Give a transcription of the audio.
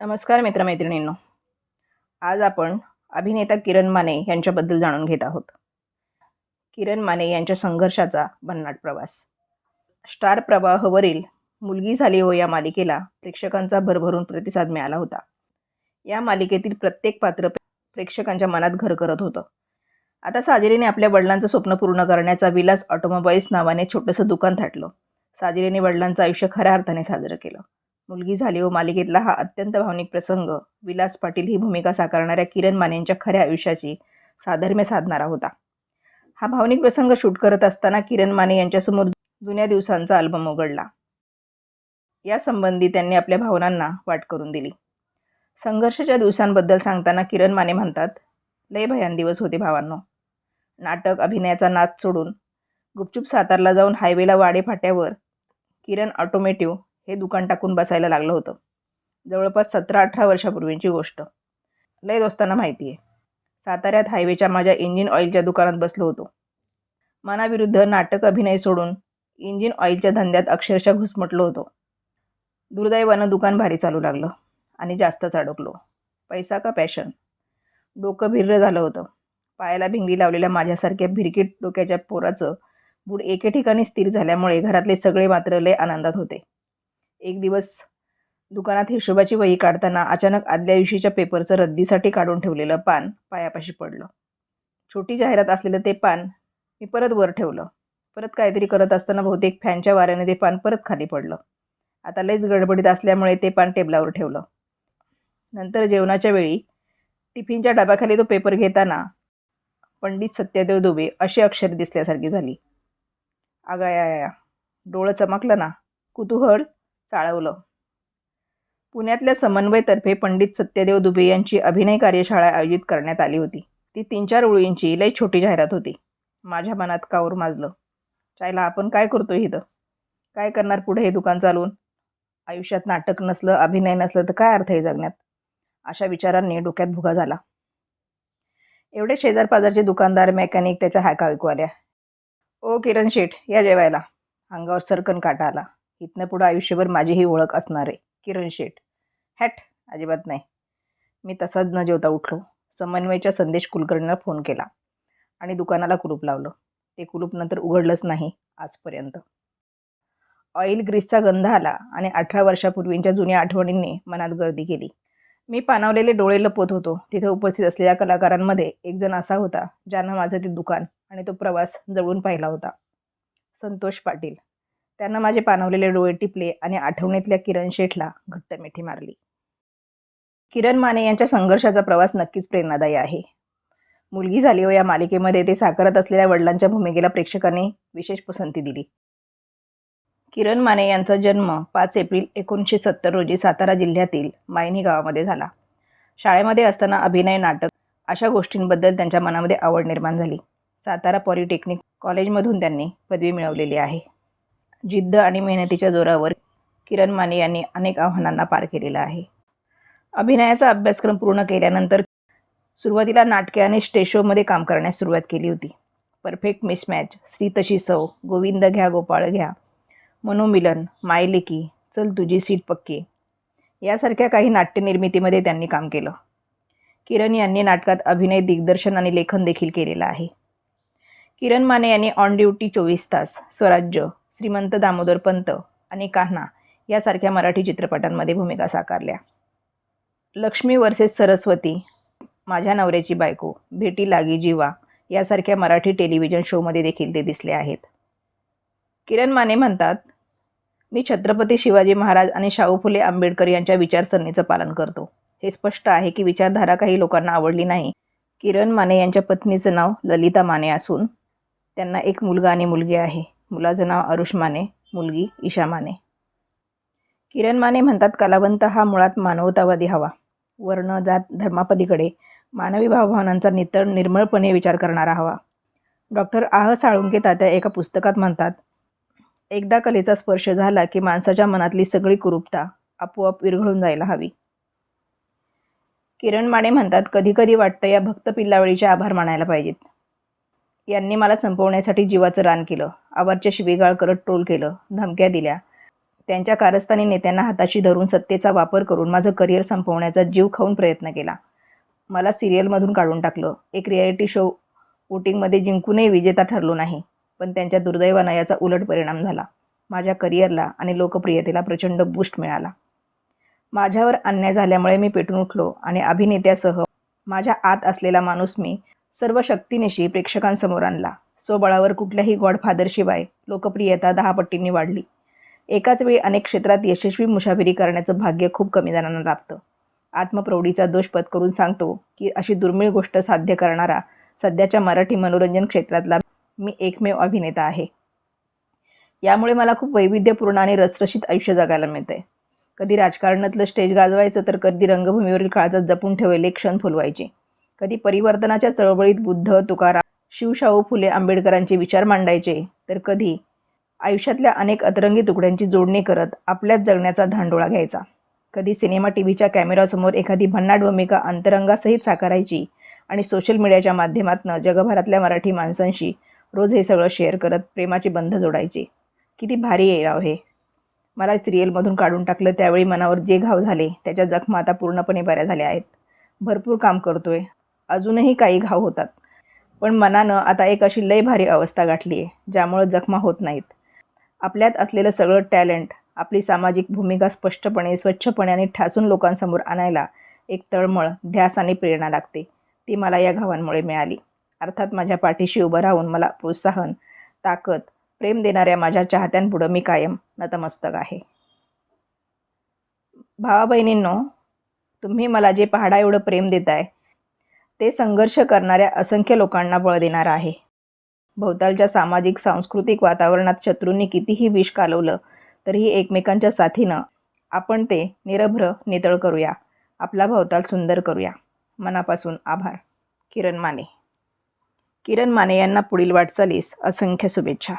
नमस्कार मित्रमैत्रिणींनो. आज आपण अभिनेता किरण माने यांच्याबद्दल जाणून घेत आहोत. किरण माने यांच्या संघर्षाचा भन्नाट प्रवास. स्टार प्रवाहवरील मुलगी झाली हो या मालिकेला प्रेक्षकांचा भरभरून प्रतिसाद मिळाला होता. या मालिकेतील प्रत्येक पात्र प्रेक्षकांच्या मनात घर करत होतं. आता साजिरीने आपल्या वडिलांचं स्वप्न पूर्ण करण्याचा विलास ऑटोमोबाईल्स नावाने छोटंसं दुकान थाटलं. साजिरीने वडिलांचं आयुष्य खऱ्या अर्थाने साजरं केलं. मुलगी झाली व मालिकेतला हा अत्यंत भावनिक प्रसंग. विलास पाटील ही भूमिका साकारणाऱ्या किरण मानेंच्या खऱ्या आयुष्याची साधर्म्य साधणारा होता. हा भावनिक प्रसंग शूट करत असताना किरण माने यांच्यासमोर जुन्या दिवसांचा अल्बम उघडला. यासंबंधी त्यांनी आपल्या भावनांना वाट करून दिली. संघर्षाच्या दिवसांबद्दल सांगताना किरण माने म्हणतात लय भयान दिवस होते भावांनो. नाटक अभिनयाचा नाद सोडून गुपचूप सातारला जाऊन हायवेला वाडे फाट्यावर किरण ऑटोमेटिव्ह हे दुकान टाकून बसायला लागलं होतं. जवळपास सतरा अठरा वर्षापूर्वीची गोष्ट. लय दोस्तांना माहिती आहे साताऱ्यात हायवेच्या माझ्या इंजिन ऑइलच्या दुकानात बसलो होतो. मनाविरुद्ध नाटक अभिनय सोडून इंजिन ऑइलच्या धंद्यात अक्षरशः घुसमटलो होतो. दुर्दैवानं दुकान भारी चालू लागलं आणि जास्तच अडकलो. पैसा का पॅशन? डोकं भिर्र झालं होतं. पायाला भिंगडी लावलेल्या माझ्यासारख्या भिरकीट डोक्याच्या पोराचं बूड एके ठिकाणी स्थिर झाल्यामुळे घरातले सगळे मात्र लय आनंदात होते. एक दिवस दुकानात हिशोबाची वही काढताना अचानक आदल्या दिवशीच्या पेपरचं रद्दीसाठी काढून ठेवलेलं पान पायापाशी पडलं. छोटी जाहिरात असलेलं ते पान मी परत वर ठेवलं. परत काहीतरी करत असताना बहुतेक फॅनच्या वाऱ्याने ते पान परत खाली पडलं. आता लयच गडबडीत असल्यामुळे ते पान टेबलावर ठेवलं. नंतर जेवणाच्या वेळी टिफिनच्या डब्याखाली तो पेपर घेताना पंडित सत्यदेव दुबे अशी अक्षरे दिसल्यासारखी झाली. आगाया डोळं चमकलं ना. कुतूहल चाळवलं. पुण्यातल्या समन्वयतर्फे पंडित सत्यदेव दुबे यांची अभिनय कार्यशाळा आयोजित करण्यात आली होती. ती तीन चार ओळींची लई छोटी जाहिरात होती. माझ्या मनात कावर माजलं. चायला आपण काय करतो इथं? काय करणार पुढे हे दुकान चालवून? आयुष्यात नाटक नसलं अभिनय नसलं तर काय अर्थ आहे जगण्यात? अशा विचारांनी डोक्यात भुगा झाला. एवढे शेजारपाजारचे दुकानदार मेकॅनिक त्याच्या हाका ऐकू आल्या. ओ किरण शेठ या जेवायला. अंगावर सरकन काटा आला. इथनं पुढं आयुष्यभर माझी ही ओळख असणार आहे. किरण शेठ. हॅट अजिबात नाही. मी तसाच न जेवता उठलो. समन्वयच्या संदेश कुलकर्णीला फोन केला. आणि दुकानाला कुलूप लावलं. ते कुलूप नंतर उघडलंच नाही आजपर्यंत. ऑइल ग्रीसचा गंध आला आणि अठरा वर्षापूर्वींच्या जुन्या आठवणींनी मनात गर्दी केली. मी पानावलेले डोळे लपवत होतो. तिथे उपस्थित असलेल्या कलाकारांमध्ये एक जण असा होता ज्यानं माझं ते दुकान आणि तो प्रवास जवळून पाहिला होता. संतोष पाटील. त्यांना माझे पानवलेले डोळे टिपले आणि आठवणीतल्या किरण शेठला घट्ट मिठी मारली. किरण माने यांच्या संघर्षाचा प्रवास नक्कीच प्रेरणादायी आहे. मुलगी झाली हो या मालिकेमध्ये ते साकारत असलेल्या वडिलांच्या भूमिकेला प्रेक्षकांनी विशेष पसंती दिली. किरण माने यांचा जन्म पाच एप्रिल एकोणीसशे सत्तर रोजी सातारा जिल्ह्यातील मायनी गावामध्ये झाला. शाळेमध्ये असताना अभिनय नाटक अशा गोष्टींबद्दल त्यांच्या मनामध्ये आवड निर्माण झाली. सातारा पॉलिटेक्निक कॉलेजमधून त्यांनी पदवी मिळवलेली आहे. जिद्द आणि मेहनतीच्या जोरावर किरण माने यांनी अनेक आव्हानांना पार केलेला आहे. अभिनयाचा अभ्यासक्रम पूर्ण केल्यानंतर सुरुवातीला नाटके आणि स्टेज शोमध्ये काम करण्यास सुरुवात केली होती. परफेक्ट मिसमॅच श्री तशी सौ गोविंद घ्या गोपाळ घ्या मनोमिलन मायलेकी चल तुझी सीट पक्की यासारख्या काही नाट्यनिर्मितीमध्ये त्यांनी काम केलं. किरण यांनी नाटकात अभिनय दिग्दर्शन आणि लेखन देखील केलेलं आहे. किरण माने यांनी ऑन ड्युटी चोवीस तास स्वराज्य श्रीमंत दामोदर पंत आणि कान्हा यासारख्या मराठी चित्रपटांमध्ये भूमिका साकारल्या. लक्ष्मी वर्सेस सरस्वती माझ्या नवऱ्याची बायको भेटी लागी जीवा यासारख्या मराठी टेलिव्हिजन शोमध्ये देखील ते दिसले आहेत. किरण माने म्हणतात मी छत्रपती शिवाजी महाराज आणि शाहू फुले आंबेडकर यांच्या विचारसरणीचं पालन करतो. हे स्पष्ट आहे की विचारधारा काही लोकांना आवडली नाही. किरण माने यांच्या पत्नीचं नाव ललिता माने असून त्यांना एक मुलगा आणि मुलगी आहे. मुलाचं नाव अरुष माने मुलगी ईशा माने. किरण माने म्हणतात कलावंत हा मुळात मानवतावादी हवा. वर्ण जात धर्मापलीकडे मानवी भावभावनांचा नितळ निर्मळपणे विचार करणारा हवा. डॉक्टर आह साळुंके तात्या एका पुस्तकात म्हणतात एकदा कलेचा स्पर्श झाला की माणसाच्या मनातली सगळी कुरूपता आपोआप विरघळून जायला हवी. किरण माने म्हणतात कधी कधी वाटतं या भक्त पिल्लावळीचे आभार मानायला पाहिजेत. यांनी मला संपवण्यासाठी जीवाचं रान केलं. आवारच्या शिवीगाळ करत ट्रोल केलं. धमक्या दिल्या. त्यांच्या कारस्थानी नेत्यांना हाताशी धरून सत्तेचा वापर करून माझं करिअर संपवण्याचा जीव खाऊन प्रयत्न केला. मला सिरियलमधून काढून टाकलं. एक रियालिटी शो वोटिंगमध्ये जिंकूनही विजेता ठरलो नाही पण त्यांच्या दुर्दैवानं याचा उलट परिणाम झाला. माझ्या करिअरला आणि लोकप्रियतेला प्रचंड बूस्ट मिळाला. माझ्यावर अन्याय झाल्यामुळे मी पेटून उठलो आणि अभिनेत्यासह माझ्या आत असलेला माणूस मी सर्व शक्तीनिशी प्रेक्षकांसमोर आणला. स्वबळावर कुठल्याही गॉडफादरशिवाय लोकप्रियता दहा पट्टींनी वाढली. एकाच वेळी अनेक क्षेत्रात यशस्वी मुसाफिरी करण्याचं भाग्य खूप कमी जणांना लाभतं. आत्मप्रौढीचा दोष पत्करून सांगतो की अशी दुर्मिळ गोष्ट साध्य करणारा सध्याच्या मराठी मनोरंजन क्षेत्रातला मी एकमेव अभिनेता आहे. यामुळे मला खूप वैविध्यपूर्ण आणि रसरशीत आयुष्य जगायला मिळतंय. कधी राजकारणातलं स्टेज गाजवायचं तर कधी रंगभूमीवरील काळजात जपून ठेवलेले क्षण फुलवायचे. कधी परिवर्तनाच्या चळवळीत बुद्ध तुकाराम शिवशाहू फुले आंबेडकरांचे विचार मांडायचे तर कधी आयुष्यातल्या अनेक अतरंगी तुकड्यांची जोडणी करत आपल्याच जगण्याचा धांडोळा घ्यायचा. कधी सिनेमा टी व्हीच्या कॅमेरासमोर एखादी भन्नाट भूमिका अंतरंगासहित साकारायची आणि सोशल मीडियाच्या माध्यमातून जगभरातल्या मराठी माणसांशी रोज हे सगळं शेअर करत प्रेमाचे बंध जोडायचे. किती भारी आहे राव हे. मला सिरियलमधून काढून टाकलं त्यावेळी मनावर जे घाव झाले त्याच्या जखमा आता पूर्णपणे बऱ्या झाल्या आहेत. भरपूर काम करतोय. अजूनही काही घाव होतात. पण मनानं आता एक अशी लय भारी अवस्था गाठली आहे ज्यामुळं जखमा होत नाहीत. आपल्यात असलेलं सगळं टॅलेंट आपली सामाजिक भूमिका स्पष्टपणे स्वच्छपणे आणि ठासून लोकांसमोर आणायला एक तळमळ ध्यास आणि प्रेरणा लागते. ती मला या घावांमुळे मिळाली. अर्थात माझ्या पाठीशी उभं राहून मला प्रोत्साहन ताकद प्रेम देणाऱ्या माझ्या चाहत्यांपुढं मी कायम नतमस्तक आहे. भावा बहिणींनो तुम्ही मला जे पहाडा एवढं प्रेम देताय ते संघर्ष करणाऱ्या असंख्य लोकांना बळ देणार आहे. भोवतालच्या सामाजिक सांस्कृतिक वातावरणात शत्रूंनी कितीही विष कालवलं तरीही एकमेकांच्या साथीनं आपण ते निरभ्र नितळ करूया. आपला भोवताल सुंदर करूया. मनापासून आभार. किरण माने. किरण माने यांना पुढील वाटचालीस असंख्य शुभेच्छा.